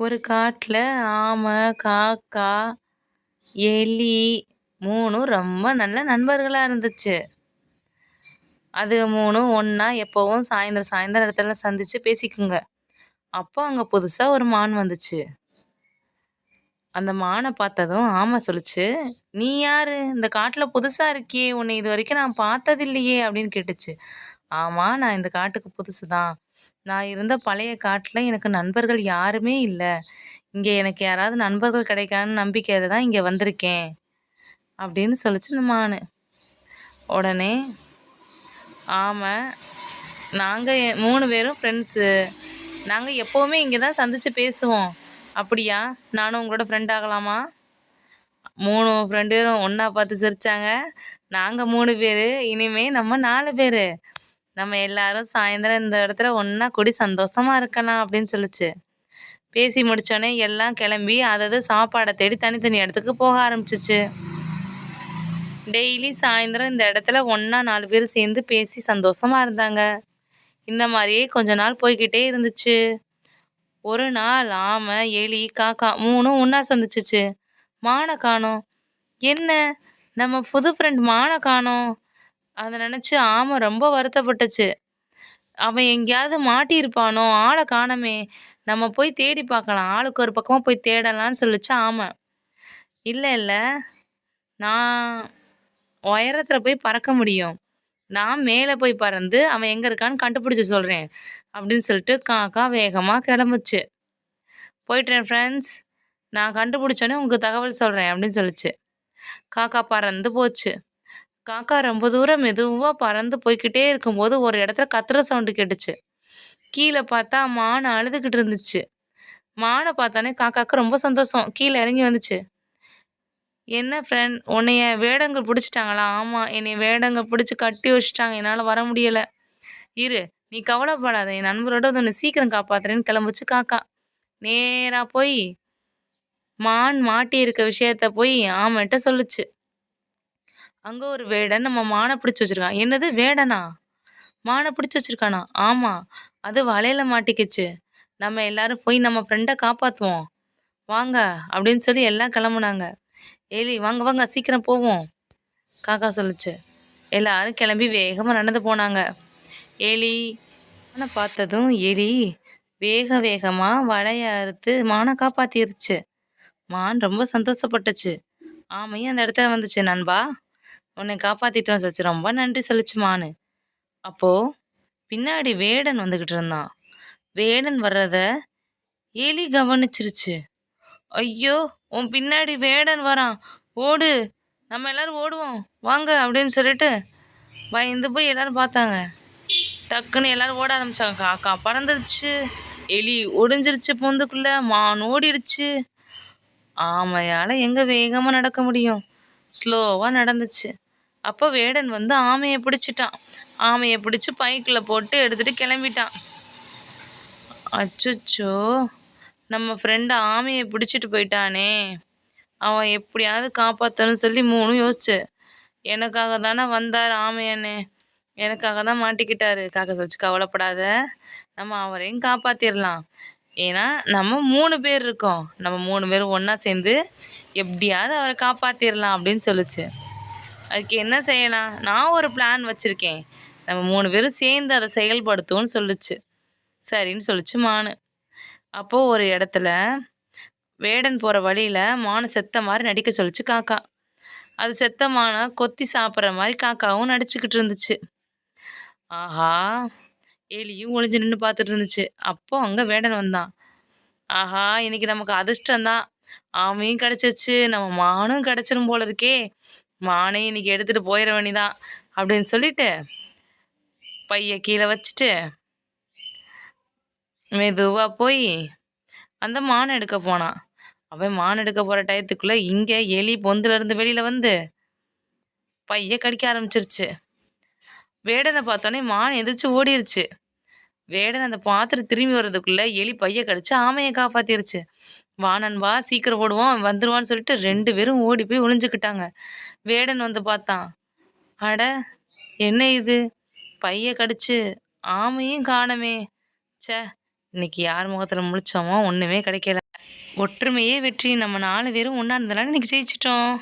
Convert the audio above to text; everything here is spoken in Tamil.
ஒரு காட்டில் ஆமை காக்கா எலி மூணும் ரொம்ப நல்ல நண்பர்களாக இருந்துச்சு. அது மூணும் ஒன்றா எப்போவும் சாயந்தரம் சாயந்தரம் இடத்துல சந்தித்து பேசிக்குங்க. அப்போ அங்கே புதுசாக ஒரு மான் வந்துச்சு. அந்த மானை பார்த்ததும் ஆமை சொல்லுச்சு நீ யார்? இந்த காட்டில் புதுசாக இருக்கியே உன்னை இது வரைக்கும் நான் பார்த்ததில்லையே அப்படின்னு கேட்டுச்சு. ஆமாம் நான் இந்த காட்டுக்கு புதுசு தான் நான் இருந்த பழைய காட்டில் எனக்கு நண்பர்கள் யாருமே இல்லை. இங்கே எனக்கு யாராவது நண்பர்கள் கிடைக்கான்னு நம்பிக்கையில் தான் இங்கே வந்திருக்கேன். அப்படின்னு சொல்லிச்சு இந்த மானு உடனே ஆமாம் நாங்கள் மூணு பேரும் ஃப்ரெண்ட்ஸு நாங்கள் எப்போவுமே இங்கே தான் சந்தித்து பேசுவோம். அப்படியா? நானும் உங்களோட ஃப்ரெண்ட் ஆகலாமா? மூணு ஃப்ரெண்டு பேரும் ஒன்றா பார்த்து சிரித்தாங்க நாங்கள் மூணு பேர் இனிமேல் நம்ம நாலு பேர். நம்ம எல்லாரும் சாயந்தரம் இந்த இடத்துல ஒன்றா கூடி சந்தோஷமாக இருக்கலாம் அப்படின்னு சொல்லிச்சு. பேசி முடித்தோடனே எல்லாம் கிளம்பி அதாவது சாப்பாடை தேடி தனித்தனி இடத்துக்கு போக ஆரம்பிச்சிச்சு. டெய்லி சாயந்தரம் இந்த இடத்துல ஒன்றா நாலு பேர் சேர்ந்து பேசி சந்தோஷமாக இருந்தாங்க. இந்த மாதிரியே கொஞ்ச நாள் போய்கிட்டே இருந்துச்சு. ஒரு நாள் ஆமை எலி காக்கா மூணும் ஒன்றா சந்திச்சிச்சு. மானை காணோம். என்ன? நம்ம புது ஃப்ரெண்ட் மானை காணோம். அதை நினச்சி ஆமை ரொம்ப வருத்தப்பட்டுச்சு. அவன் எங்கேயாவது மாட்டியிருப்பானோ? ஆளை காணமே. நம்ம போய் தேடி பார்க்கலாம். ஆளுக்கு ஒரு பக்கமாக போய் தேடலான்னு சொல்லிச்சு ஆமை. இல்லை இல்லை. நான் உயரத்தில் போய் பறக்க முடியும். நான் மேலே போய் பறந்து அவன் எங்கே இருக்கான்னு கண்டுபிடிச்சி சொல்கிறேன் அப்படின்னு சொல்லிட்டு காக்கா வேகமாக கிளம்புச்சு. போயிட்டேன் ஃப்ரெண்ட்ஸ் நான் கண்டுபிடிச்சோன்னே உங்களுக்கு தகவல் சொல்கிறேன் அப்படின்னு சொல்லிச்சு. காக்கா பறந்து போச்சு. காக்கா ரொம்ப தூரம் மெதுவாக பறந்து போய்கிட்டே இருக்கும்போது ஒரு இடத்துல கத்துற சவுண்டு கேட்டுச்சு. கீழே பார்த்தா மானை அழுதுகிட்டு இருந்துச்சு. மானை பார்த்தானே காக்காவுக்கு ரொம்ப சந்தோஷம். கீழே இறங்கி வந்துச்சு. என்ன ஃப்ரெண்ட் உன்னைய வேடங்கள் பிடிச்சிட்டாங்களா? ஆமாம் என்னை வேடங்கள் பிடிச்சி கட்டி வச்சுட்டாங்க. என்னால் வர முடியலை. இரு நீ கவலைப்படாத. என் நண்பரோட உன்னை சீக்கிரம் காப்பாத்துறேன்னு கிளம்புச்சு காக்கா. நேராக போய் மான் மாட்டி இருக்க விஷயத்த போய் ஆமாட்ட சொல்லுச்சு. அங்கே ஒரு வேடன் நம்ம மானை பிடிச்சி வச்சிருக்கான். என்னது? வேடனா? மானை பிடிச்சி வச்சிருக்கானா? ஆமாம் அது வலையில் மாட்டிக்கிச்சு. நம்ம எல்லாரும் போய் நம்ம ஃப்ரெண்டை காப்பாற்றுவோம் வாங்க அப்படின்னு சொல்லி எல்லாம் கிளம்புனாங்க. எலி வாங்க வாங்க சீக்கிரம் போவோம். காக்கா சொல்லுச்சு. எல்லாரும் கிளம்பி வேகமாக நடந்து போனாங்க. ஏலி மானை பார்த்ததும் எலி வேக வேகமாக வலையை அறுத்து மானை காப்பாற்றிருச்சு மான் ரொம்ப சந்தோஷப்பட்டுச்சு. ஆமையும் அந்த இடத்துல வந்துச்சு நண்பா. உன்னை காப்பாற்றிட்டோம் சொல்லிச்சு ரொம்ப நன்றி சொல்லிச்சுமான்னு அப்போது பின்னாடி வேடன் வந்துக்கிட்டு இருந்தான். வேடன் வர்றத எலி கவனிச்சிருச்சு. ஐயோ உன் பின்னாடி வேடன் வரான். ஓடு நம்ம எல்லாரும் ஓடுவோம். வாங்க அப்படின்னு சொல்லிட்டு பயந்து போய் எல்லாரும் பார்த்தாங்க. டக்குன்னு எல்லாரும் ஓட ஆரம்பிச்சாங்க. காக்கா பறந்துருச்சு. எலி ஒடிஞ்சிருச்சு பொந்துக்குள்ளே. மான் ஓடிடுச்சு. ஆமையால் எங்கே வேகமாக நடக்க முடியும்? ஸ்லோவாக நடந்துச்சு. அப்போ வேடன் வந்து ஆமையை பிடிச்சிட்டான். ஆமையை பிடிச்சி பைக்கில் போட்டு எடுத்துகிட்டு கிளம்பிட்டான். அச்சுச்சோ நம்ம ஃப்ரெண்டு ஆமையை பிடிச்சிட்டு போயிட்டானே. அவன் எப்படியாவது காப்பாற்றணும்னு சொல்லி மூணும் யோசிச்சு. எனக்காக தானே வந்தார் ஆமையனே எனக்காக தான் மாட்டிக்கிட்டாரு. காக்க சொல்லிச்சு கவலைப்படாத. நம்ம அவரையும் காப்பாற்றிடலாம் ஏன்னா நம்ம மூணு பேர் இருக்கோம். நம்ம மூணு பேரும் ஒன்றா சேர்ந்து எப்படியாவது அவரை காப்பாற்றிடலாம் அப்படின்னு சொல்லிச்சு. அதுக்கு என்ன செய்யலாம் நான் ஒரு பிளான் வச்சுருக்கேன். நம்ம மூணு பேரும் சேர்ந்து அதை செயல்படுத்துவோம்னு சொல்லுச்சு. சரின்னு சொல்லிச்சு மானு. அப்போது ஒரு இடத்துல வேடன் போகிற வழியில் மானு செத்த மாதிரி நடிக்க சொல்லிச்சு காக்கா. அது செத்த மானை கொத்தி சாப்பிட்ற மாதிரி காக்காவும் நடிச்சுக்கிட்டு இருந்துச்சு. ஆஹா எலியும் ஒளிஞ்சு நின்று பார்த்துட்டு இருந்துச்சு. அப்போ அங்கே வேடன் வந்தான். ஆஹா இன்னைக்கு நமக்கு அதிர்ஷ்டம்தான். ஆமையும் கிடச்சிச்சு நம்ம மானும் கிடச்சிரும் போல இருக்கே. மானே இன்னைக்கு எடுத்துகிட்டு போயிட வேண்டிதான் அப்படின்னு சொல்லிட்டு பைய கீழே வச்சுட்டு மெதுவாக போய் அந்த மான் எடுக்க போனான். அவன் மான் எடுக்க போகிற டயத்துக்குள்ளே இங்கே எலி பொந்துலேருந்து வெளியில் வந்து பைய கடிக்க ஆரம்பிச்சிருச்சு. வேடனை பார்த்தோன்னே மான் எதிர்த்து ஓடிருச்சு. வேடன் அந்த பாத்திரம் திரும்பி வர்றதுக்குள்ளே எலி பைய கடிச்சு ஆமையை காப்பாற்றிருச்சு வா சீக்கிரம் ஓடுவோம் வந்துடுவான்னு சொல்லிட்டு ரெண்டு பேரும் ஓடி போய் ஒளிஞ்சுக்கிட்டாங்க. வேடன் வந்து பார்த்தான். அட என்ன இது? பைய கடிச்சு ஆமையும் காணமே. சே இன்னைக்கு யார் முகத்தில் முழிச்சோமோ ஒன்றுமே கிடைக்கல. ஒற்றுமையே வெற்றி நம்ம நாலு பேரும் ஒன்றா இருந்தாலும் இன்னைக்கு ஜெயிச்சிட்டோம்.